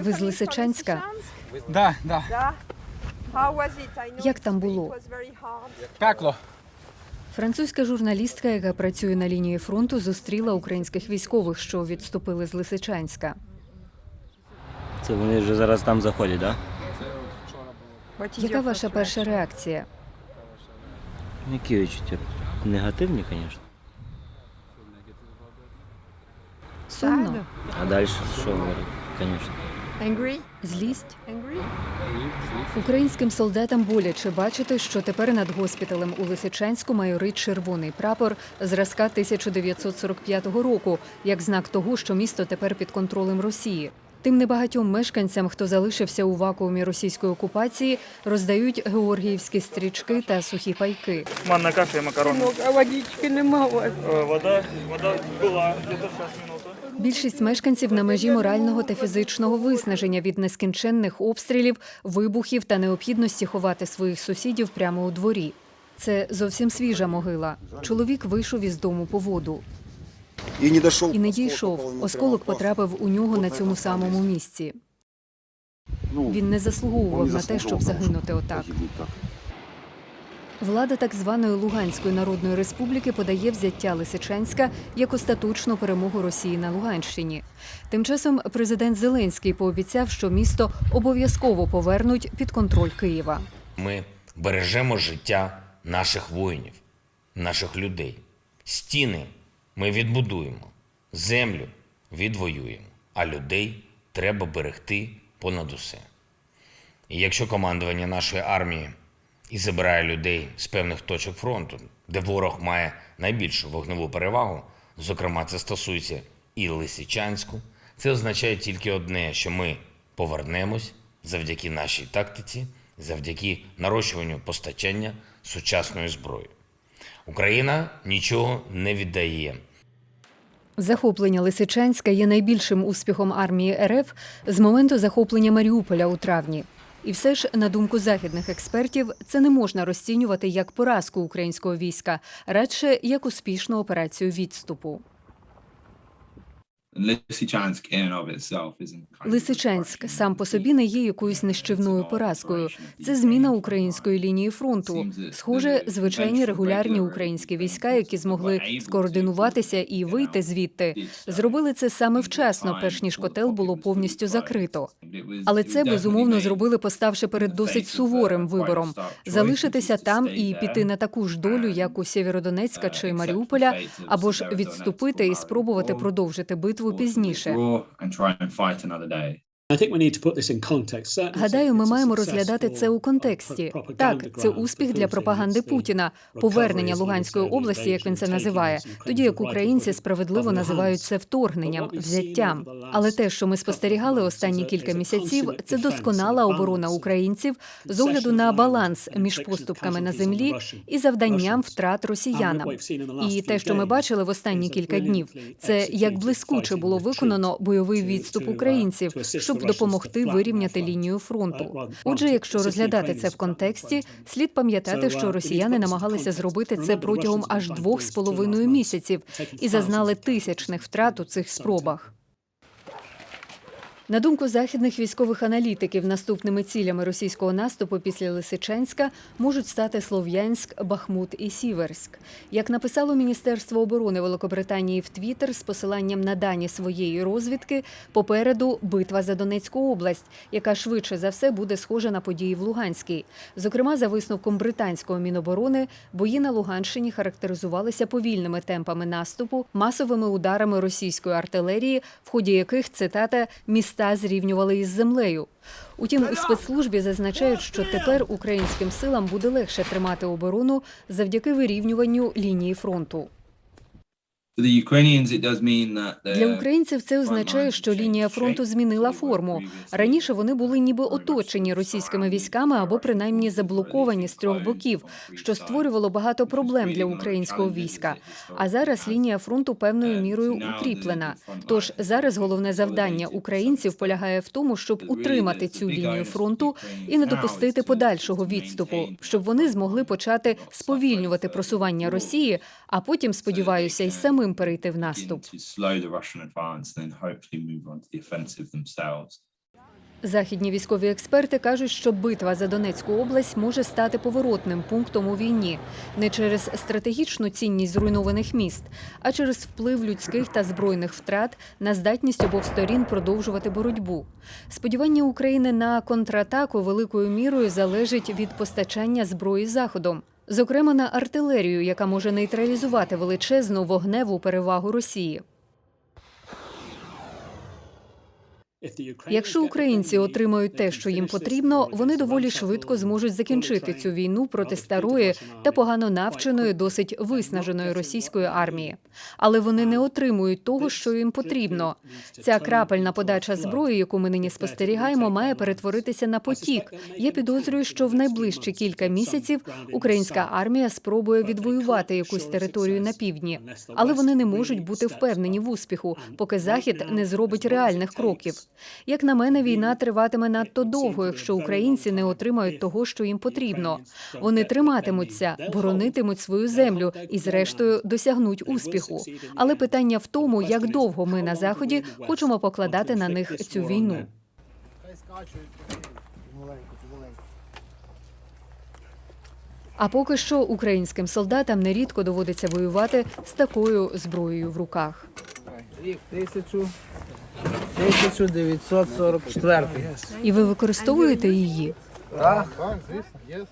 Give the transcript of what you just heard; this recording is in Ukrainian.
Ви з Лисичанська? Да, да. Як там було? Пекло. Французька журналістка, яка працює на лінії фронту, зустріла українських військових, що відступили з Лисичанська. Це вони вже зараз там заходять, так? Да? Яка ваша перша реакція? Які відчуття? Негативні, звісно. Сумно, А далі що говорити? Звісно. злість. Українським солдатам боляче бачити, що тепер над госпіталем у Лисичанську майорить червоний прапор зразка 1945 року, як знак того, що місто тепер під контролем Росії. Тим небагатьом мешканцям, хто залишився у вакуумі російської окупації, роздають георгіївські стрічки та сухі пайки. Манна каша і макарони. А водички нема у вас. Е, Вода, вода була десь 6 минут. Більшість мешканців на межі морального та фізичного виснаження від нескінченних обстрілів, вибухів та необхідності ховати своїх сусідів прямо у дворі. Це зовсім свіжа могила. Чоловік вийшов із дому по воду І не дійшов. і не дійшов. Осколок потрапив у нього на цьому самому місці. Він не заслуговував на те, щоб загинути отак. Влада так званої Луганської Народної Республіки подає взяття Лисичанська як остаточну перемогу Росії на Луганщині. Тим часом президент Зеленський пообіцяв, що місто обов'язково повернуть під контроль Києва. Ми бережемо життя наших воїнів, наших людей. Стіни ми відбудуємо, землю відвоюємо, а людей треба берегти понад усе. І якщо командування нашої армії і забирає людей з певних точок фронту, де ворог має найбільшу вогневу перевагу, зокрема, це стосується і Лисичанську, це означає тільки одне, що ми повернемось завдяки нашій тактиці, завдяки нарощуванню постачання сучасної зброї. Україна нічого не віддає. Захоплення Лисичанська є найбільшим успіхом армії РФ з моменту захоплення Маріуполя у травні. І все ж, на думку західних експертів, це не можна розцінювати як поразку українського війська, радше як успішну операцію відступу. Of Лисичанськ сам по собі не є якоюсь нищівною поразкою. Це зміна української лінії фронту. Схоже, звичайні регулярні українські війська, які змогли скоординуватися і вийти звідти, зробили це саме вчасно, перш ніж котел було повністю закрито. Але це безумовно зробили, поставши перед досить суворим вибором. залишитися там і піти на таку ж долю, як у Сєвєродонецька чи Маріуполя, або ж відступити і спробувати продовжити битву пізніше. Гадаю, ми маємо розглядати це у контексті. Так, це успіх для пропаганди Путіна, повернення Луганської області, як він це називає, тоді як українці справедливо називають це вторгненням, взяттям. Але те, що ми спостерігали останні кілька місяців, це досконала оборона українців з огляду на баланс між поступками на землі і завданням втрат росіянам. І те, що ми бачили в останні кілька днів, це як блискуче було виконано бойовий відступ українців, щоб допомогти вирівняти лінію фронту. Отже, якщо розглядати це в контексті, слід пам'ятати, що росіяни намагалися зробити це протягом аж двох з половиною місяців і зазнали тисячних втрат у цих спробах. На думку західних військових аналітиків, наступними цілями російського наступу після Лисичанська можуть стати Слов'янськ, Бахмут і Сіверськ. Як написало Міністерство оборони Великобританії в Твіттер з посиланням на дані своєї розвідки, попереду битва за Донецьку область, яка швидше за все буде схожа на події в Луганській. Зокрема, за висновком британського міноборони, бої на Луганщині характеризувалися повільними темпами наступу, масовими ударами російської артилерії, в ході яких цитата міста зрівнювали із землею. Утім, у спецслужбі зазначають, що тепер українським силам буде легше тримати оборону завдяки вирівнюванню лінії фронту. Для українців це означає, що лінія фронту змінила форму. Раніше вони були ніби оточені російськими військами або принаймні заблоковані з трьох боків, що створювало багато проблем для українського війська. А зараз лінія фронту певною мірою укріплена. Тож зараз головне завдання українців полягає в тому, щоб утримати цю лінію фронту і не допустити подальшого відступу, щоб вони змогли почати сповільнювати просування Росії, а потім, сподіваюся, й самим перейти в наступ. Західні військові експерти кажуть, що битва за Донецьку область може стати поворотним пунктом у війні не через стратегічну цінність зруйнованих міст, а через вплив людських та збройних втрат на здатність обох сторін продовжувати боротьбу. Сподівання України на контратаку великою мірою залежить від постачання зброї заходом. Зокрема, на артилерію, яка може нейтралізувати величезну вогневу перевагу Росії. Якщо українці отримають те, що їм потрібно, вони доволі швидко зможуть закінчити цю війну проти старої та погано навченої, досить виснаженої російської армії. Але вони не отримують того, що їм потрібно. Ця крапельна подача зброї, яку ми нині спостерігаємо, має перетворитися на потік. Я підозрюю, що в найближчі кілька місяців українська армія спробує відвоювати якусь територію на півдні, але вони не можуть бути впевнені в успіху, поки захід не зробить реальних кроків. Як на мене, війна триватиме надто довго, якщо українці не отримають того, що їм потрібно. Вони триматимуться, боронитимуть свою землю і, зрештою, досягнуть успіху. Але питання в тому, як довго ми на заході хочемо покладати на них цю війну. А поки що українським солдатам нерідко доводиться воювати з такою зброєю в руках. Рік 1000, 1944. І ви використовуєте її? Так, звісно, є.